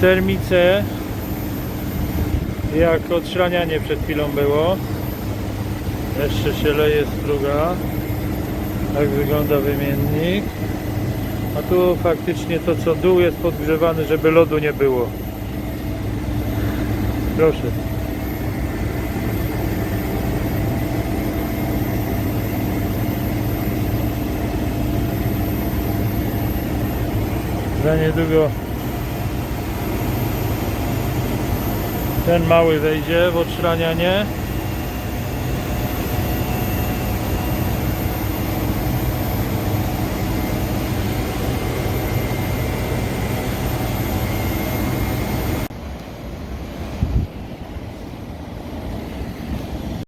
termice jak odszranianie przed chwilą było. Jeszcze się leje struga. Tak wygląda wymiennik. A tu faktycznie to co dół jest podgrzewany żeby lodu nie było. Proszę. Za niedługo ten mały wejdzie w odszranianie